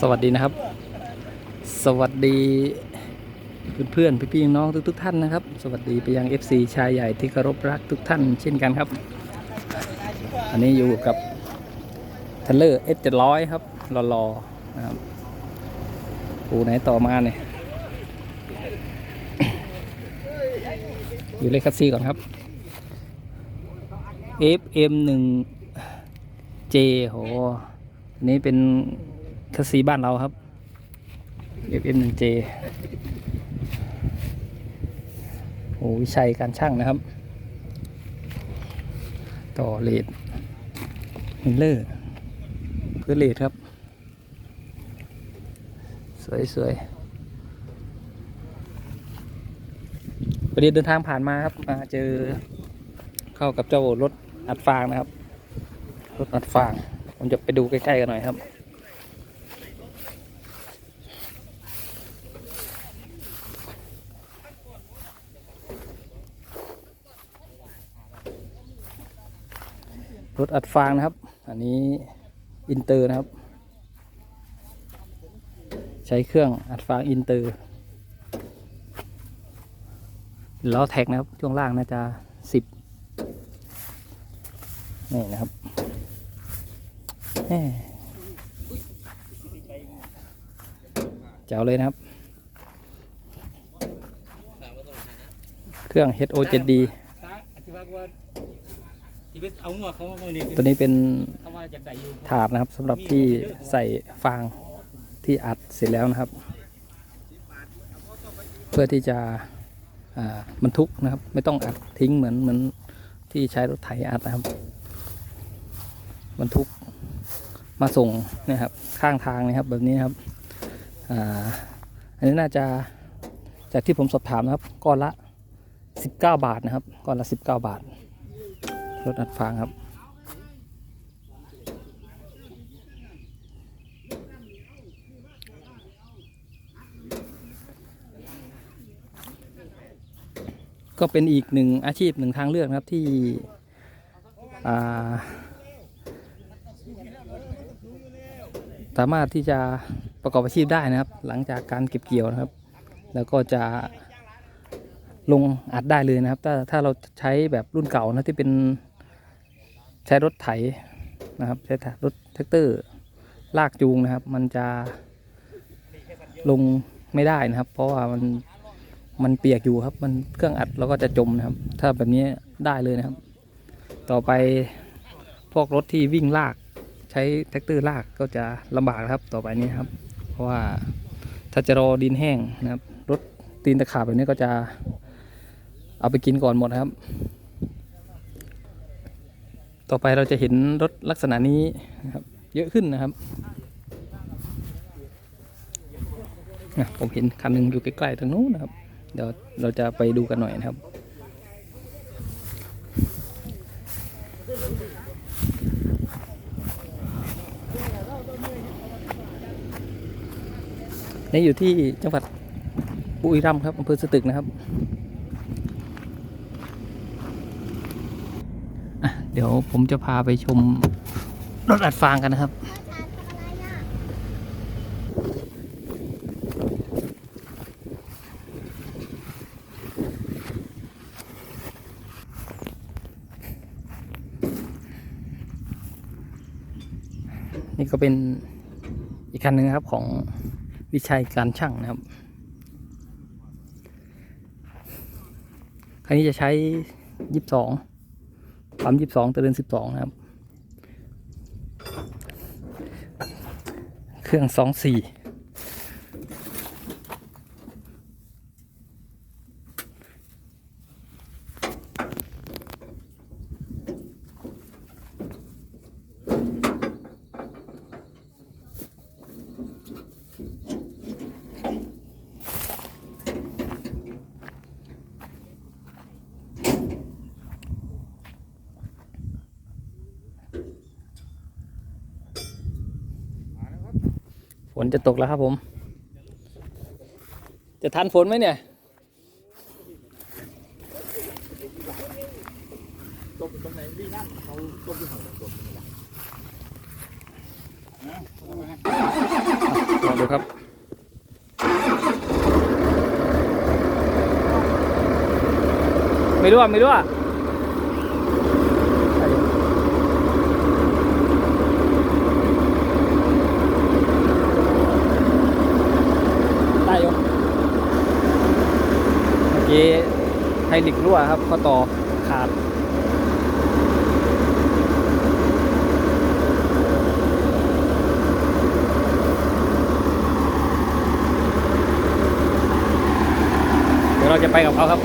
สวัสดีนะครับ สวัสดีเพื่อนๆพี่ๆน้องทุกๆท่านนะครับ สวัสดีไปยัง FC ชายใหญ่ที่เคารพรักทุกท่าน เช่นกันครับ อันนี้อยู่กับเทเลอร์ S700 ครับรอๆนะครับปูไหนต่อมาเนี่ยอยู่เลขคัสซีก่อนครับ FM 1 J โห นี้เป็นคัสซีบ้านเราครับ FM 1 J โอ้วิชัยการช่างนะครับ ต่อเลดมิลเลอร์เพื่อเลดครับ สวยสวยประเดี๋ยวเดินทางผ่านมาครับ มาเจอเข้ากับเจ้ารถอัดฟางนะครับ รถอัดฟาง ผมจะไปดูใกล้ๆกันหน่อยครับ รถอัดฟางนะครับ อันนี้อินเตอร์นะครับ ใช้เครื่องอัดฟางอินเตอร์ล้อแท็กนะครับ ช่วงล่างน่าจะสิบนี่นะครับ เจ๋วเลยนะครับ เครื่อง HO7D เอาหัวเขามาเนี่ยตัวนี้เป็นเขาว่าจะได้อยู่ถาดนะครับสำหรับที่ใส่ฟางที่อัดเสร็จแล้วนะครับ เพื่อที่จะอ่าบรรทุกนะครับ ไม่ต้องอัดทิ้งเหมือนเหมือนที่ใช้รถไถอัดนะครับบรรทุก มาส่งนะครับข้างทางนะครับแบบนี้นครับอ่าอันนี้น่าจะจากที่ผมสอบถามนะครับก้อนละ 19 บาทนะครับก้อนละ 19 บาทรถอัดฟางครับก็เป็นอีกหนึ่งอาชีพหนึ่งทางเลือกนะครับที่อ่า สามารถที่จะประกอบอาชีพได้นะครับ หลังจากการเก็บเกี่ยวนะครับ แล้วก็จะลงอัดได้เลยนะครับ ถ้าถ้าเราใช้แบบรุ่นเก่านะที่เป็นใช้รถไถนะครับ ใช้รถแท็กเตอร์ลากจูงนะครับ มันจะลงไม่ได้นะครับ เพราะว่ามันมันเปียกอยู่ครับ มันเครื่องอัดแล้วก็จะจมนะครับ ถ้าแบบนี้ได้เลยนะครับ ต่อไปพวกรถที่วิ่งลาก ใช้แท็กเตอร์ลากก็จะลำบากนะครับต่อไปนี้ครับ เพราะว่าถ้าจะรอดินแห้งนะครับ รถตีนตะขาบแบบนี้ก็จะเอาไปกินก่อนหมดครับ ต่อไปเราจะเห็นรถลักษณะนี้นะครับเยอะขึ้นนะครับผมเห็นคันหนึ่งอยู่ใกล้ๆตรงนู้นนะครับ เดี๋ยวเราจะไปดูกันหน่อยนะครับ นี่อยู่ที่จังหวัดบุรีรัมย์ครับอำเภอสตึกนะครับเดี๋ยวผมจะพาไปชมรถอัดฟางกันนะครับ นี่ก็เป็นอีกคันหนึ่งครับของ วิชัยการช่างนะครับ คันนี้จะใช้ยี่สิบสองปั๊มยี่สิบสองเตือนสิบสองนะครับ เครื่องสองสี่ นจะตกแล้วครับผม จะทันฝนไหมเนี่ยตรงตรงไหนดีนั่นเขาตรงที่ของตรงนี้แหละลองดูครับไม่รู้อะไม่รู้อะ ได้อยู่เมื่อ กี้ไฮลิกรั่วครับข้อต่อขาดเดี๋ยวเราจะไปกับเขาครับ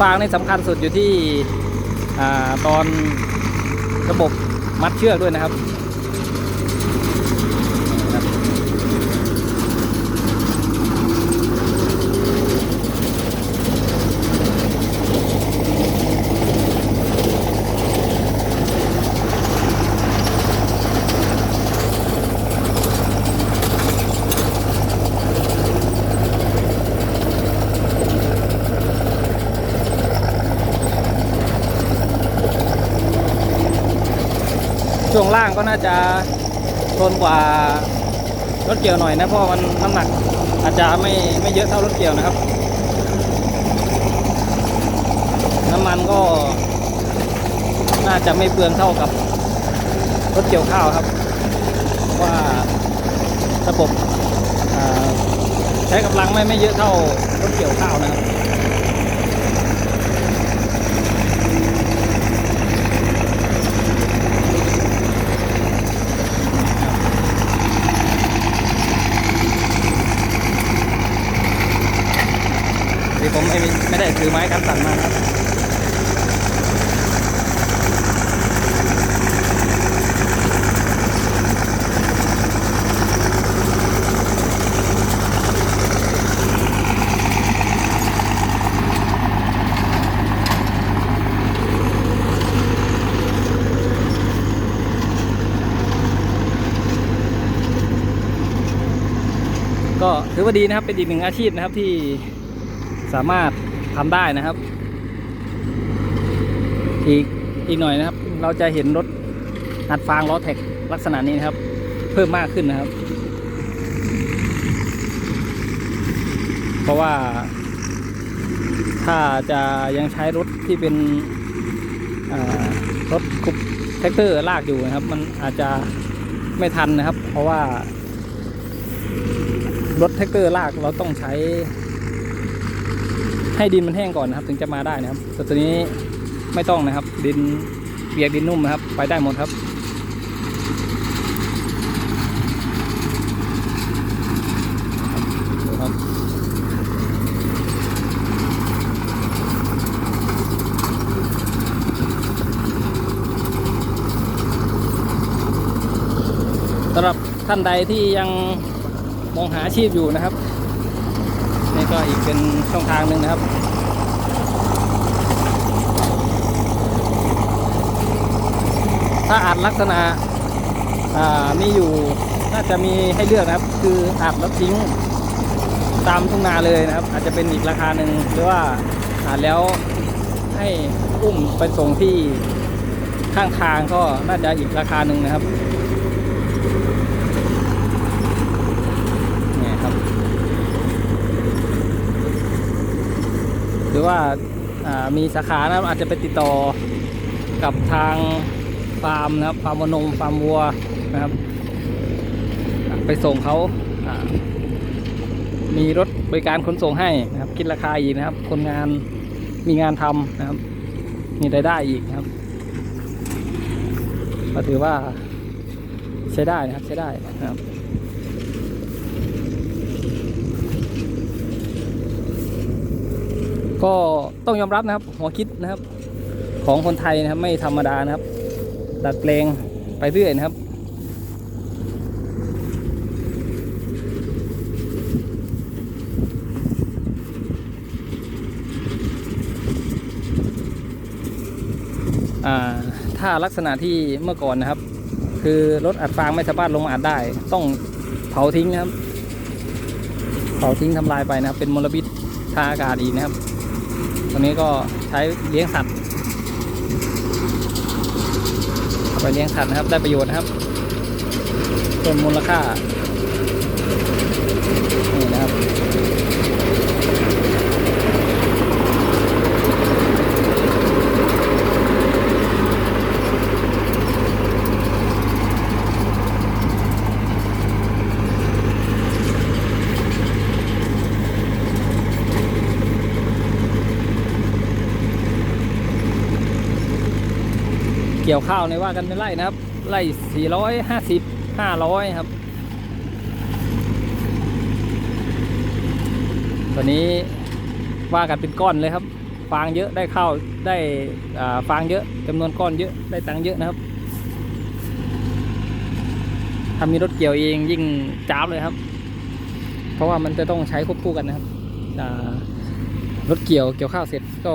ฟางนี่สำคัญสุดอยู่ที่อตอนระบบมัดเชือกด้วยนะครับ ล่างก็น่าจะทนกว่ารถเกี่ยวหน่อยนะเพราะมันน้ำหนักอาจจะไม่ไม่เยอะเท่ารถเกี่ยวนะครับ น้ำมันก็น่าจะไม่เปลืองเท่ากับรถเกี่ยวข้าวครับ ว่าระบบใช้กำลังไม่ไม่เยอะเท่ารถเกี่ยวข้าวนะครับ ผมไม่ไม่ได้ถือไม้กันสั่นมาครับก็ถือว่าดีนะครับเป็นอีกหนึ่งอาชีพนะครับที่ สามารถทำได้นะครับ อีกอีกหน่อยนะครับ เราจะเห็นรถอัดฟางล้อแท็กลักษณะนี้นะครับ เพิ่มมากขึ้นนะครับ เพราะว่า ถ้าจะยังใช้รถที่เป็นรถคุปแท็กเตอร์ลากอยู่นะครับ มันอาจจะไม่ทันนะครับ เพราะว่ารถแท็กเตอร์ลากเราต้องใช้ ให้ดินมันแห้งก่อนนะครับ ถึงจะมาได้นะครับ แต่ตัวนี้ไม่ต้องนะครับ ดินเปียกดินนุ่มนะครับ ไปได้หมดครับสำหรับท่านใดที่ยังมองหาอาชีพอยู่นะครับ นี่ก็อีกเป็นช่องทางหนึ่งนะครับถ้าอัดลักษณะอ่ามีอยู่น่าจะมีให้เลือกนะครับ คืออัดแล้วทิ้งตามทุ่งนาเลยนะครับ อาจจะเป็นอีกราคาหนึ่งหรือว่าอัดแล้วให้อุ้มไปส่งที่ข้างทางก็น่าจะอีกราคาหนึ่งนะครับนี่ครับ ห รือว่าามีสาขานะครับอาจจะไปติดต่อกับทางฟาร์มนะครับฟาร์มวนมฟาร์มวัวนะครับ ไปส่งเขาามีรถบริการขนส่งให้นะครับ คิดราคาอีกนะครับ คนงานมีงานทำนะครับ มีรายได้อีกนะครับก็ถือว่าใช้ได้นะครับใช้ได้นะครับ ก็ต้องยอมรับนะครับ หัวคิดนะครับ ของคนไทยนะครับ ไม่ธรรมดานะครับ ดัดแปลงไปเรื่อยนะครับถ้าลักษณะที่เมื่อก่อนนะครับ คือรถอัดฟางไม่สามารถลงมาอัดได้ ต้องเผาทิ้งนะครับ เผาทิ้งทำลายไปนะครับ เป็นมลพิษทางอากาศอีกนะครับ ตัวนี้ก็ใช้เลี้ยงสัตว์เอาไปเลี้ยงสัตว์นะครับ ได้ประโยชน์นะครับเพิ่มมูลค่า นี่นะครับ เกี่ยว ข้าวในว่ากันเป็นไร่นะครับ ไร่สี่ร้อยห้าสิบห้าร้อยครับตัวนี้ว่ากันเป็นก้อนเลยครับ ฟางเยอะได้ข้าวได้ฟางเยอะจำนวนก้อนเยอะได้ตังเยอะนะครับถ้ามีรถเกี่ยวเองยิ่งจ้าบเลยครับ เพราะว่ามันจะต้องใช้ควบคู่กันนะครับรถเกี่ยวเกี่ยวข้าวเสร็จก็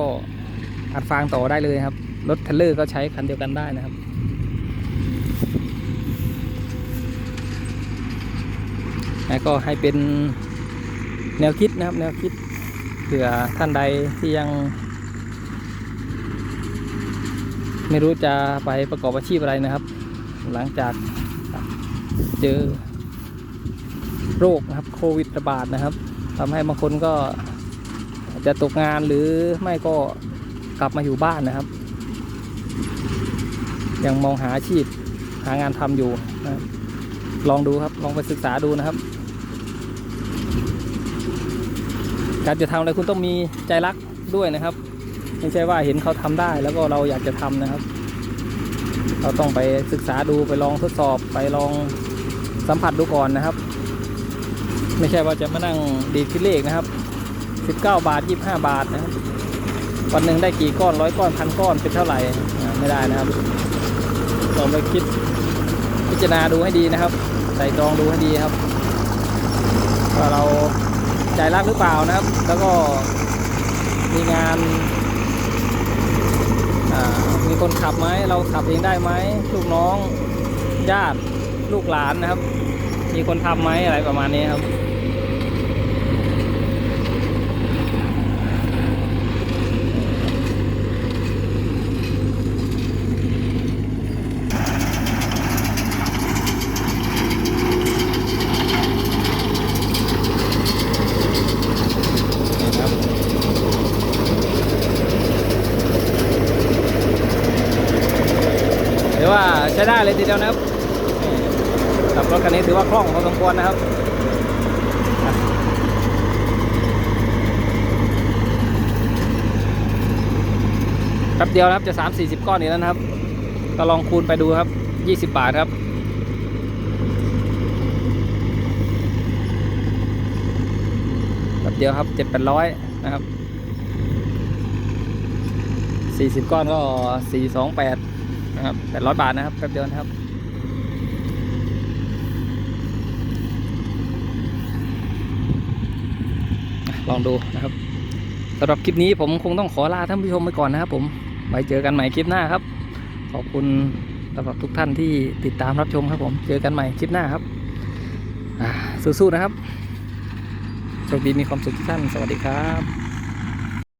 อัดฟางต่อได้เลยครับ รถเทเลอร์ก็ใช้คันเดียวกันได้นะครับ แล้วก็ให้เป็นแนวคิดนะครับ แนวคิดเผื่อท่านใดที่ยัง ไม่รู้จะไปประกอบอาชีพอะไรนะครับ หลังจากเจอโรคนะครับโควิดระบาดนะครับทำให้บางคนก็จะตกงานหรือไม่ก็กลับมาอยู่บ้านนะครับ ยังมองหาอาชีพหางานทำอยู่นะลองดูครับลองไปศึกษาดูนะครับ การจะทำอะไรคุณต้องมีใจรักด้วยนะครับ ไม่ใช่ว่าเห็นเขาทำได้ แล้วก็เราอยากจะทำนะครับ เราต้องไปศึกษาดูไปลองทดสอบไปลองสัมผัสดูก่อนนะครับ ไม่ใช่ว่าจะมานั่งดีดคิดเลขนะครับ19 บาท 25 บาทนะครับวันหนึ่งได้กี่ก้อนร้อยก้อนพันก้อนเป็นเท่าไหร่ไม่ได้นะครับ ลองไปคิดพิจารณาดูให้ดีนะครับใส่ตรองดูให้ดีครับว่าเราใจรักหรือเปล่านะครับ แล้วก็มีงานมีคนขับไหมเราขับเองได้ไหมลูกน้องญาติลูกหลานนะครับ มีคนทำไหมอะไรประมาณนี้ครับ ใช้ได้เลยทีเดียวนะครับขับรถคันนี้ถือว่าคล่องพอสมควรนะครับแป๊บเดียวนะครับจะ 3 4 0 ก้อนนี้แล้วนะครับ ก็ลองคูณไปดูครับ 20 บาทครับแบบเดียวครับเจ็ดแปดร้อยนะครับสี่สิบก้อนก็สี่สองแปด นะครับแปดร้อยบาทนะครับแป๊บเดียวนะครับลองดูนะครับสำหรับคลิปนี้ผมคงต้องขอลาท่านผู้ชมไปก่อนนะครับ ผมไว้เจอกันใหม่คลิปหน้าครับ ขอบคุณสำหรับทุกท่านที่ติดตามรับชมครับ ผมเจอกันใหม่คลิปหน้าครับสู้ๆนะครับโชคดีมีความสุขทุกท่านสวัสดีครับ